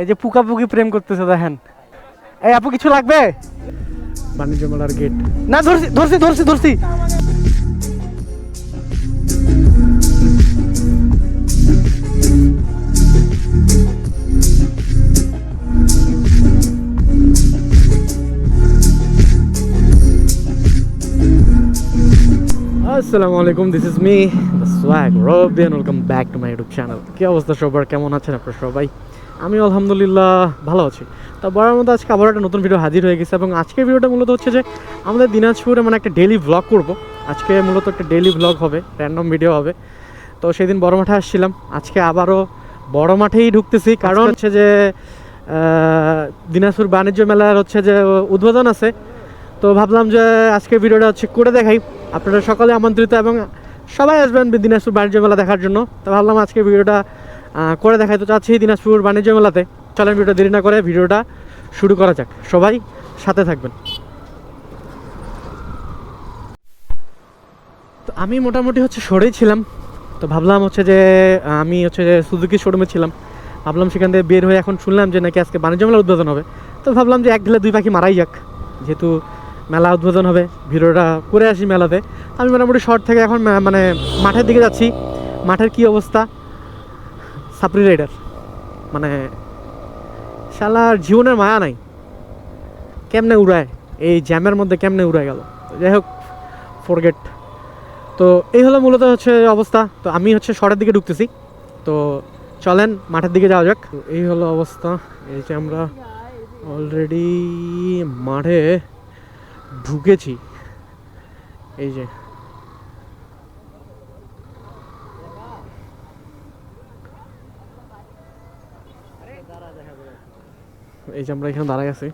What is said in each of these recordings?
এই যে পুকা পুকি প্রেম করতেছে দেখেন। এই আপু কিছু লাগবে? বাণিজ্য মেলার গেট না ধরছি ধরছি ধরছি ধরছি। আসসালামু আলাইকুম this is me the swag রবিয়ান welcome back to my YouTube channel কি অবস্থা সবার? কেমন আছেন আপনারা সবাই? আমি আলহামদুলিল্লাহ ভালো আছি। তা বড়ার মধ্যে আজকে আবার একটা নতুন ভিডিও হাজির হয়ে গেছে এবং আজকের ভিডিওটা মূলত হচ্ছে যে আমাদের দিনাজপুরে মানে একটা ডেইলি ভ্লগ করব। আজকে মূলত একটা ডেইলি ভ্লগ হবে র্যান্ডম ভিডিও হবে। তো সেদিন বড় মাঠে আসছিলাম আজকে আবারও বড় মাঠেই ঢুকতেছি। কারণ হচ্ছে যে দিনাজপুর বাণিজ্য মেলার হচ্ছে যে উদ্বোধন আছে। তো ভাবলাম যে আজকে ভিডিওটা হচ্ছে করে দেখাই। আপনারা সকলে আমন্ত্রিত এবং সবাই আসবেন দিনাজপুর বাণিজ্য মেলা দেখার জন্য। তো ভাবলাম আজকে ভিডিওটা করে দেখাই তো চাচ্ছি দিনাজপুর বাণিজ্য মেলাতে। চলেন ভিডিও দেরি না করে ভিডিওটা শুরু করা যাক। সবাই সাথে থাকবেন। তো আমি মোটামুটি হচ্ছে সরেই ছিলাম। তো ভাবলাম হচ্ছে যে, আমি হচ্ছে যে সুজুকি শোরুমে ছিলাম। ভাবলাম সেখান থেকে বের হয়ে এখন শুনলাম যে নাকি আজকে বাণিজ্য মেলা উদ্বোধন হবে। তো ভাবলাম যে এক ঢিলে দুই পাখি মারাই যাক। যেহেতু মেলা উদ্বোধন হবে, ভিডিওটা করে আসি মেলাতে। আমি মোটামুটি শর্ট থেকে এখন মানে মাঠের দিকে যাচ্ছি। মাঠের কি অবস্থা? সাপরি রাইডার। মানে শালার জীবনের মায়া নাই। কেমনে উড়ায়? এই জ্যামের মধ্যে কেমনে উড়ায় গেল? যাই হোক ফোরগেট তো এই হলো মূলত হচ্ছে অবস্থা। তো আমি হচ্ছে শহরের দিকে ঢুকতেছি। তো চলেন, মাঠের দিকে যাওয়া যাক। এই হলো অবস্থা। এই যে আমরা অলরেডি মাঠে ঢুকেছি। এই যে এই যে আমরা এখানে দাঁড়াই আছি।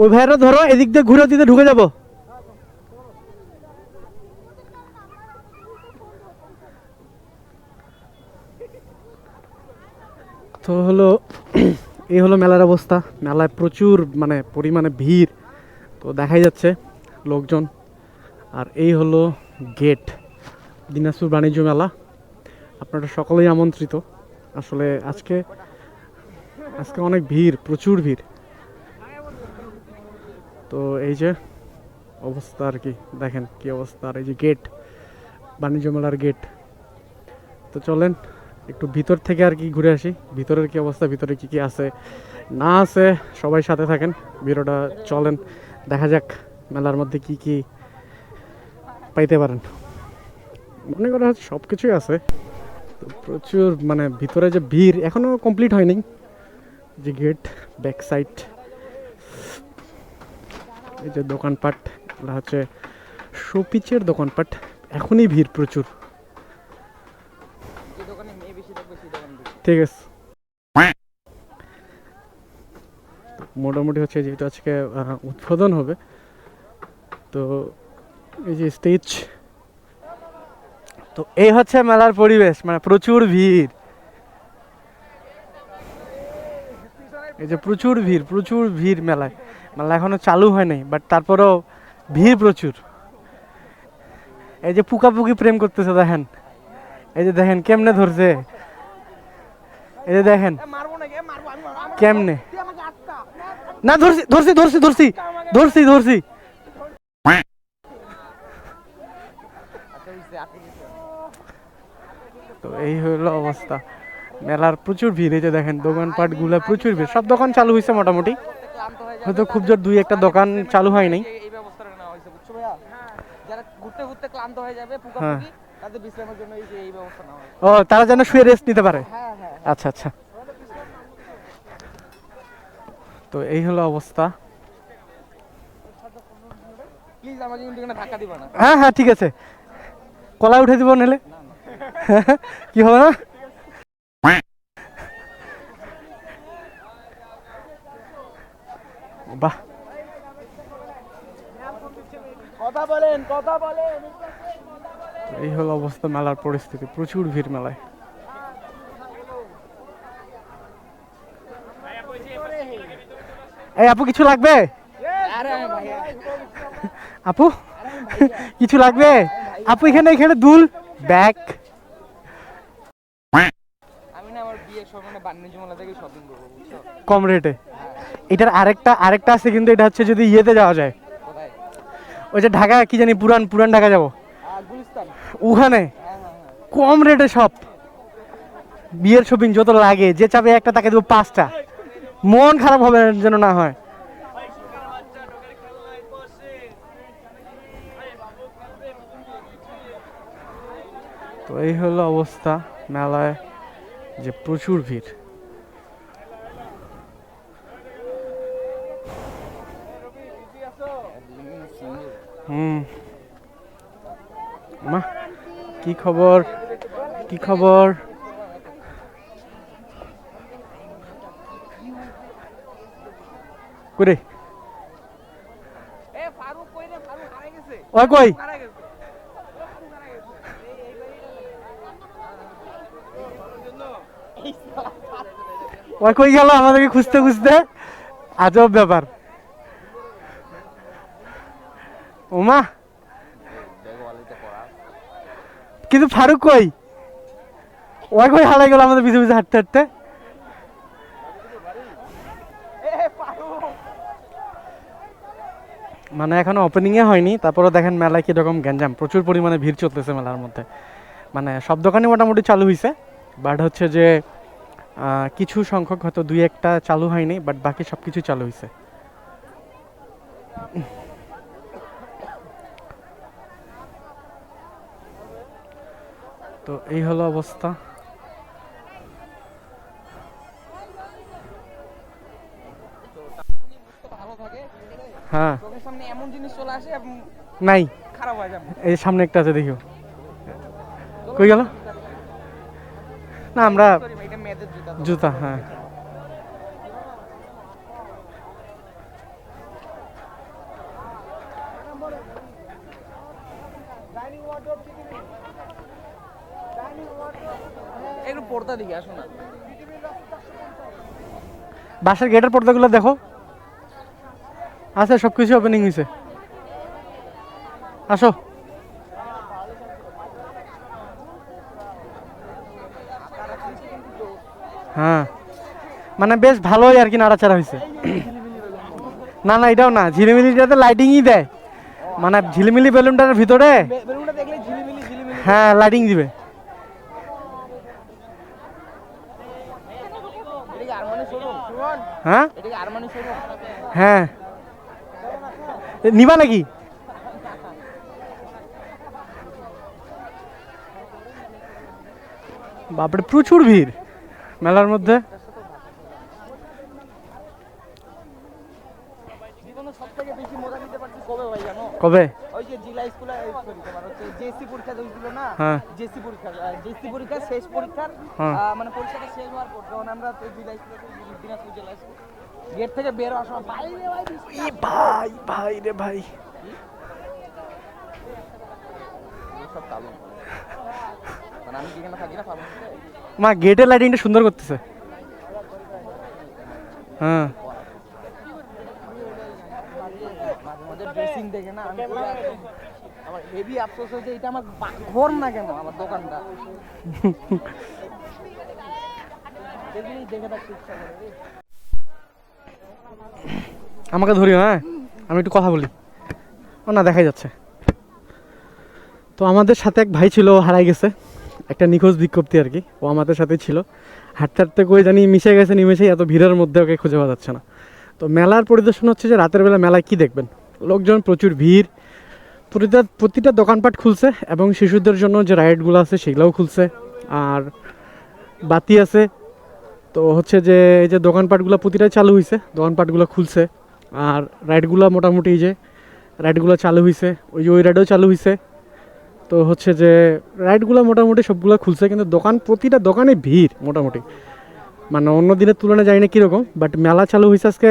ওই ভাইয়েরা ধরো, এদিক দিয়ে ঘুরে দিতে ঢুকে যাব। তো হলো, এই হলো মেলার অবস্থা। মেলায় প্রচুর মানে পরিমাণে ভিড়। তো দেখাই যাচ্ছে লোকজন। আর এই হলো গেট, দিনাজপুর বাণিজ্য মেলা। আপনারা সকলেই আমন্ত্রিত। আসলে আজকে আজকে অনেক ভিড়, প্রচুর ভিড়। তো এই যে অবস্থা আর কি, দেখেন কি অবস্থা। আর এই যে গেট বাণিজ্য মেলার গেট তো চলেন, একটু ভিতর থেকে আর কি ঘুরে আসি। ভিতরের কি অবস্থা, ভিতরে কি কি আছে? না আছে, সবাই সাথে থাকেন। ভিডিওটা চলেন, দেখা যাক মেলার মধ্যে কি কি পাইতে পারেন। মনে করা হচ্ছে সব কিছুই আছে। তো প্রচুর মানে ভিতরে যে ভিড় এখনও কমপ্লিট হয়নি। যে গেট ব্যাক সাইড এই যে দোকানপাট এগুলো হচ্ছে শোপিচের দোকানপাট। এখনই ভিড় প্রচুর। ঠিক আছে। মোটামুটি হচ্ছে যেহেতু আজকে উদ্বোধন হবে। তো এই যে স্টেজ তো এই হচ্ছে মেলার পরিবেশ মানে প্রচুর ভিড়। এই যে প্রচুর ভিড় প্রচুর ভিড় মেলায়। মেলা এখনও চালু হয় নাই বাট তারপরেও ভিড় প্রচুর। এই যে পুকাপুকি প্রেম করতেছে, দেখেন। এই যে দেখেন, কেমনে ধরছে? এই যে দেখেন, কেমনে? না ধরছি ধরছি ধরছি ধরছি ধরছি ধরছি। তো এই হলো অবস্থা। মেলার প্রচুর ভিড় এই যে দেখেন দোকানপাটগুলা প্রচুর ভিড়। সব দোকান চালু হয়েছে মোটামুটি। হয়তো খুব জোর দুই একটা দোকান চালু হয় নাই। এই ব্যবস্থাটা নেওয়া হয়েছে বুঝছ ভাইয়া? যারা ঘুরতে ঘুরতে ক্লান্ত হয়ে যাবে পুকা হ্যাঁ। তাদের বিশ্রামের জন্য এই যে এই ব্যবস্থা নেওয়া হয়েছে। ও তারা যেন শুয়ে রেস্ট নিতে পারে? হ্যাঁ হ্যাঁ আচ্ছা আচ্ছা। তো এই হলো অবস্থা। প্লিজ আমাকে কিন্তু এখানে ধাক্কা দিবা না। হ্যাঁ হ্যাঁ ঠিক আছে। কলা উঠে দিব নিলে? কি হবে না? বাহ। কথা বলেন কথা বলেন। এই হলো অবস্থা মেলার পরিস্থিতি প্রচুর ভিড় মেলায়। এই আপু কিছু লাগবে? আপু কিছু লাগবে? আপু এখানে এখানে দুল ব্যাগ। সব মানে বাণিজ্য মেলা থেকে শপিং করব বুঝছ? কম রেটে এটার আরেকটা আরেকটা আছে কিন্তু এটা হচ্ছে যদি ইয়েতে যাওয়া যায়। ওই যে ঢাকা কি জানি পুরান পুরান ঢাকা যাব। ওখানে হ্যাঁ হ্যাঁ হ্যাঁ। কম রেটে সব। বিয়ের শপিং যত লাগে যে চাবে একটা তাকে দেবো পাঁচটা। মন খারাপ হবে যেন না হয়। তো এই হলো অবস্থা মেলায় যে প্রচুর ভিড়। হুম। মা কি খবর? কি খবর? করে কই ওই কই হারাই গেছে ওই কই গেল আমাদেরকে খুঁজতে খুঁজতে? আজব ব্যাপার। ওমা কিন্তু ফারুক কই? ওই কই হারাই গেল আমাদের পিছু পিছু হাঁটতে হাঁটতে? মানে এখনও ওপেনিংয়ে হয়নি তারপরে দেখেন মেলায় কীরকম গ্যাঞ্জাম। প্রচুর পরিমাণে ভিড় চলতেছে মেলার মধ্যে। মানে সব দোকানে মোটামুটি চালু হয়েছে বাট হচ্ছে যে কিছু সংখ্যক হয়তো দুই একটা চালু হয়নি বাট বাকি সব কিছু চালু হয়েছে তো এই হলো অবস্থা। হ্যাঁ। সামনে এমন জিনিস চলে আসে নাই। খারাপ হয়ে যাবে। এই সামনে একটা আছে দেখিও কই গেল? না আমরা জুতা হ্যাঁ। একটু পর্দা দিকে আসো না। বাসার গেটের পর্দাগুলো দেখো। আছে সব কিছু ওপেনিং হয়েছে আসো। হ্যাঁ। মানে বেশ ভালোই আর কি নাড়াচাড়া হয়েছে। না না, এটাও না ঝিলিমিলিটাতে লাইটিংই দেয়। মানে ঝিলিমিলি বেলুনটার ভিতরে ঝিলিমিলি ঝিলিমিলি হ্যাঁ লাইটিং দিবে। হ্যাঁ? হ্যাঁ। নিবা নাকি? বাপরে, প্রচুর ভিড়। মেলার মধ্যে? কবে ভাই জানো? ওই যে জিলা স্কুলে সরি তোমার হচ্ছে জেসি পরীক্ষা হয়েছিল না? হ্যাঁ। জেসি পরীক্ষা জেসি পরীক্ষা শেষ পরীক্ষার হ্যাঁ। মানে পরীক্ষাটা শেষ হওয়ার পর যখন আমরা তো স্কুলে দিনাজপুর জেলা স্কুল গেট থেকে বের হওয়ার সময় ভাই রে ভাই ভাই ভাই রে ভাই। সব কালো মা গেটের লাইটিংটা সুন্দর করতেছে। হ্যাঁ। আমার হেভি আফসোস হয়েছে এটা আমার ঘর না কেন আমার দোকানটা। আমাকে ধরিও হ্যাঁ? আমি একটু কথা বলি। ও না দেখাই যাচ্ছে। তো আমাদের সাথে এক ভাই ছিল হারাই গেছে। একটা নিখোঁজ বিজ্ঞপ্তি আর কি। ও আমাদের সাথে ছিল। হাঁটতে হাঁটতে করে জানি মিশে গেছে, নিমেষেই এত ভিড়ের মধ্যে ওকে খুঁজে পাওয়া যাচ্ছে না। তো মেলার পরিদর্শন হচ্ছে যে রাতের বেলা মেলায় কি দেখবেন? লোকজন, প্রচুর ভিড়। প্রতিটা প্রতিটা দোকানপাট খুলছে এবং শিশুদের জন্য যে রাইডগুলো আছে সেগুলোও খুলছে। আর বাতি আছে। তো হচ্ছে যে এই যে দোকানপাটগুলো প্রতিটাই চালু হয়েছে দোকানপাটগুলো খুলছে। আর রাইডগুলো মোটামুটি যে, রাইডগুলো চালু হয়েছে ওই যে ওই রাইডও চালু হয়েছে তো হচ্ছে যে রাইডগুলো মোটামুটি সবগুলো খুলছে কিন্তু দোকান প্রতিটা দোকানে ভিড় মোটামুটি। মানে অন্য দিনের তুলনায় জানি না কীরকম বাট মেলা চালু হয়েছে আজকে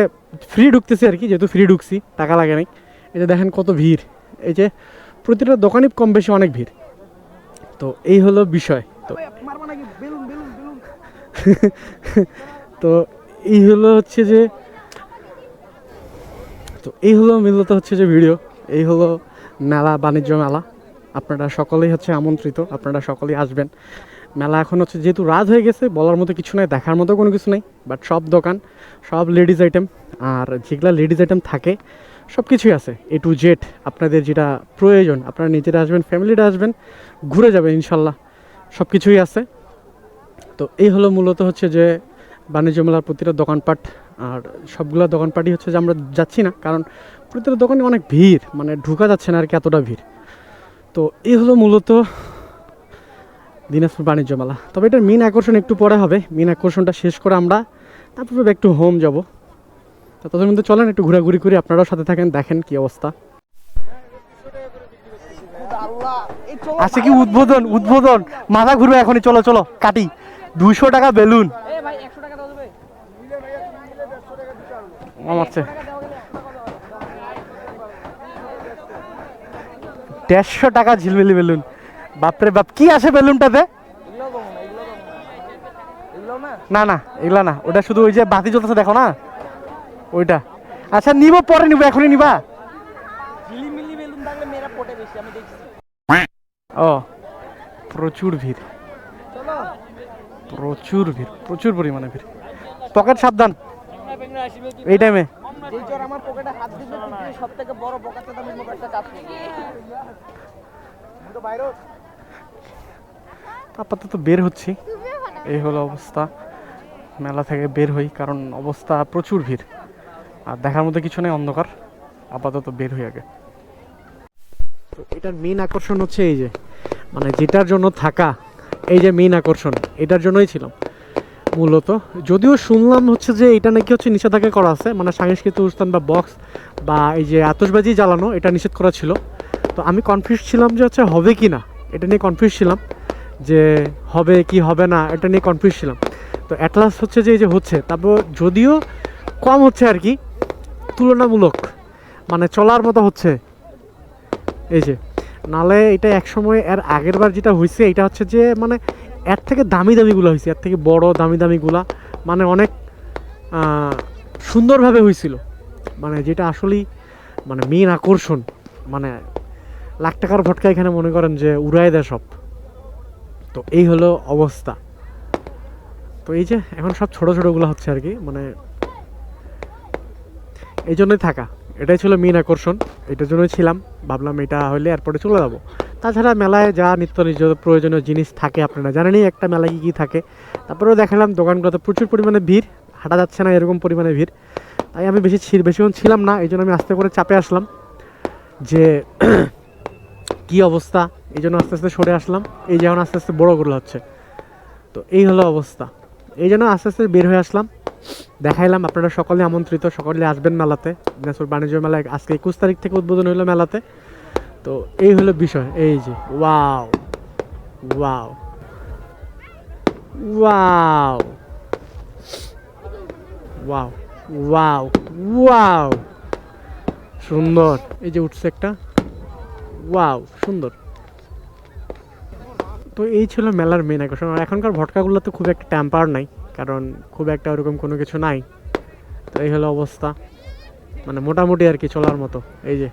ফ্রি ঢুকতেছি আর কি যেহেতু ফ্রি ঢুকছি টাকা লাগে নাই। এই যে দেখেন কত ভিড়। এই যে প্রতিটা দোকানই কম বেশি অনেক ভিড়। তো এই হলো বিষয়। তো তো এই হলো হচ্ছে যে তো এই হলো মূলত হচ্ছে যে ভিডিও এই হলো মেলা বাণিজ্য মেলা। আপনারা সকলেই হচ্ছে আমন্ত্রিত, আপনারা সকলেই আসবেন। মেলা এখন হচ্ছে যেহেতু রাত হয়ে গেছে, বলার মতো কিছু নাই, দেখার মতো কোনো কিছু নেই বাট সব দোকান, সব লেডিস আইটেম আর যেগুলো লেডিস আইটেম থাকে সব কিছুই আছে এ টু জেড আপনাদের যেটা প্রয়োজন, আপনারা নিজেরা আসবেন ফ্যামিলিটা আসবেন, ঘুরে যাবেন, ইনশাল্লাহ সব কিছুই আছে। তো এই হলো মূলত হচ্ছে যে বাণিজ্য মেলার প্রতিটা দোকানপাট, আর সবগুলো দোকানপাটই হচ্ছে যে আমরা যাচ্ছি না, কারণ প্রতিটা দোকানে অনেক ভিড় মানে ঢুকা যাচ্ছে না আর কি এতটা ভিড়। তো এই হলো মূলত দিনাজপুর বাণিজ্য মেলা। তবে এটার মেন আকর্ষণ একটু পরে হবে। মেন আকর্ষণটা শেষ করে আমরা তারপরে একটু হোম যাব। তো তাদের মধ্যে চলেন একটু ঘোরাঘুরি করে আপনারাও সাথে থাকেন দেখেন কি অবস্থা। আছে কি উদ্বোধন? উদ্বোধন। মাথা ঘুরবে এখনই। চলো চলো কাটি। দুশো টাকা বেলুন। এ ভাই 100 টাকা দাও দেবে আমারছে দেড়শো টাকা ঝিলমিলি বেলুন। বাপরে বাপ কি আছে বেলুনটাতে না না এগুলো না। ওটা শুধু ওই যে বাতি জ্বলতেছে দেখো না? ওইটা। আচ্ছা নিব পরে নিব এখনই নিবা? ও প্রচুর ভিড়। প্রচুর ভিড় প্রচুর পরিমাণে ভিড়। পকেট সাবধান। এই টাইমে যেই আমার পকেটে হাত দিবে সব থেকে বড় করব তো বাইরে আপাতত বের হচ্ছি। এই হলো অবস্থা। মেলা থেকে বের হই, কারণ অবস্থা প্রচুর ভিড়। আর দেখার মধ্যে কিছু নেই, অন্ধকার। আপাতত বের হই আগে। তো এটার মেন আকর্ষণ হচ্ছে এই যে মানে যেটার জন্য থাকা, এই যে মেন আকর্ষণ, এটার জন্যই ছিলাম। মূলত। যদিও শুনলাম হচ্ছে যে এটা নাকি হচ্ছে নিষেধাজ্ঞা করা আছে মানে সাংস্কৃতিক অনুষ্ঠান বা বক্স বা এই যে আতশবাজি জ্বালানো, এটা নিষেধ করা ছিল। তো আমি কনফিউজ ছিলাম যে হচ্ছে হবে কি না, এটা নিয়ে কনফিউজ ছিলাম যে হবে কি হবে না, এটা নিয়ে কনফিউজ ছিলাম। তো অ্যাটলাস হচ্ছে যে এই যে হচ্ছে, তারপর যদিও কম হচ্ছে আর কি, তুলনামূলক মানে চলার মতো হচ্ছে। এই যে, নালে এটা একসময় এর আগের বার যেটা হয়েছে এটা হচ্ছে যে মানে এর থেকে দামি দামিগুলো হয়েছে, এর থেকে বড় দামি দামিগুলা মানে অনেক সুন্দরভাবে হয়েছিল। মানে যেটা আসলেই মানে মেন আকর্ষণ। মানে লাখ টাকার ভটকা এখানে মনে করেন যে উড়াই দেয় সব। তো এই হলো অবস্থা। তো এই যে এখন সব ছোট ছোটগুলো হচ্ছে আর কি মানে এই জন্যই থাকা। এটাই ছিল মেন আকর্ষণ। এটার জন্যই ছিলাম। ভাবলাম এটা হলে এরপরে চলে যাব। তাছাড়া মেলায় যা নিত্য নিজ প্রয়োজনীয় জিনিস থাকে আপনারা জানেনই, একটা মেলায় কী কী থাকে। তারপরেও দেখালাম, দোকানগুলোতে প্রচুর পরিমাণে ভিড়, হাঁটা যাচ্ছে না এরকম পরিমাণে ভিড়। তাই আমি বেশি বেশিক্ষণ ছিলাম না এই জন্য আমি আস্তে করে চাপে আসলাম যে কি অবস্থা এই জন্য আস্তে আস্তে সরে আসলাম। এই যেমন আস্তে আস্তে বড়ো বড়গুলো হচ্ছে। তো এই হলো অবস্থা। এই জন্য আস্তে আস্তে বের হয়ে আসলাম। দেখাইলাম আপনারা সকলে আমন্ত্রিত, সকলে আসবেন মেলাতে। দিনাজপুর বাণিজ্য মেলায় আজকে একুশ তারিখ থেকে উদ্বোধন হলো মেলাতে। তো এই হলো বিষয়, এই যে, wow wow wow wow wow wow, সুন্দর, এই যে উঠছে একটা, ওয়াও, সুন্দর। তো এই ছিল মেলার মেন আকর্ষণ, আর এখনকার ভটকাগুলোতে খুব একটা ট্যাম্পার নাই, কারণ খুব একটা ওরকম কোনো কিছু নাই। তো এই হলো অবস্থা মানে মোটামুটি আর কি চলার মতো, এই যে।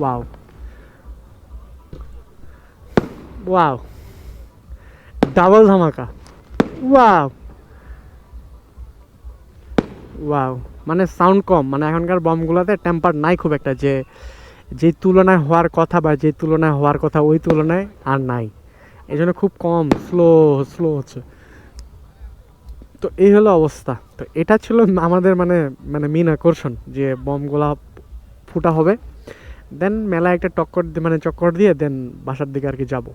ওয়াও ওয়াও ডাবল ধামাকা. ওয়াও ওয়াও মানে সাউন্ড কম মানে এখনকার বমগুলোতে টেম্পার নাই খুব একটা যে যে তুলনায় হওয়ার কথা বা যে তুলনায় হওয়ার কথা ওই তুলনায় আর নাই। এই জন্য খুব কম স্লো স্লো হচ্ছে। তো এই হলো অবস্থা। তো এটা ছিল আমাদের মানে মানে মেন আকর্ষণ যে বমগুলা ফুটা হবে। দেন মেলা একটা টক্কর মানে চক্কর দিয়ে দেন বাসার দিকে আর কি যাব।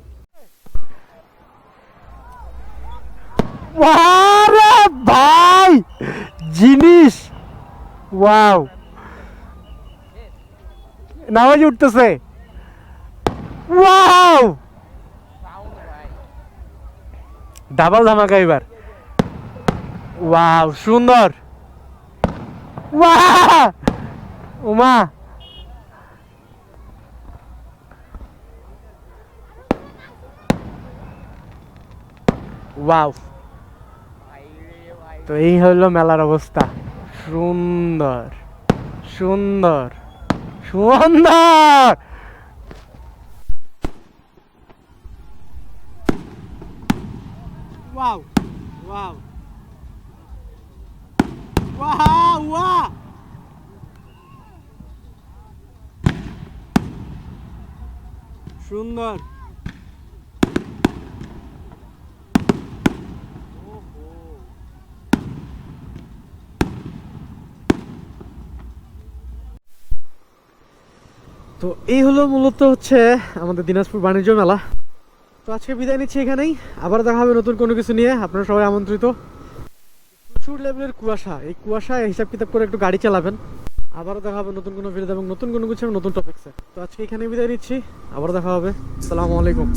ভাই! জিনিস! ওয়াও! নামাজ উঠতেছে। ওয়াও! ডাবল ধামাকা এবার। ওয়াও, সুন্দর। ওয়াও উমা! ওয়াও তো এই হলো মেলার অবস্থা। সুন্দর সুন্দর সুন্দর! ওয়াও ওয়াও ওয়াও ওয়া সুন্দর। তো এই হলো মূলত হচ্ছে আমাদের দিনাজপুর বাণিজ্য মেলা। তো আজকে বিদায় নিচ্ছি এখানেই। আবার দেখা হবে নতুন কোনো কিছু নিয়ে। আপনারা সবাই আমন্ত্রিত। প্রচুর লেভেলের কুয়াশা। এই কুয়াশা হিসাব কিতাব করে একটু গাড়ি চালাবেন। আবারও দেখা হবে নতুন কোনো ভিডিও এবং নতুন কোনো কিছু নতুন টপিক্সে তো আজকে এখানে বিদায় নিচ্ছি। আবার দেখা হবে। আসসালামু আলাইকুম।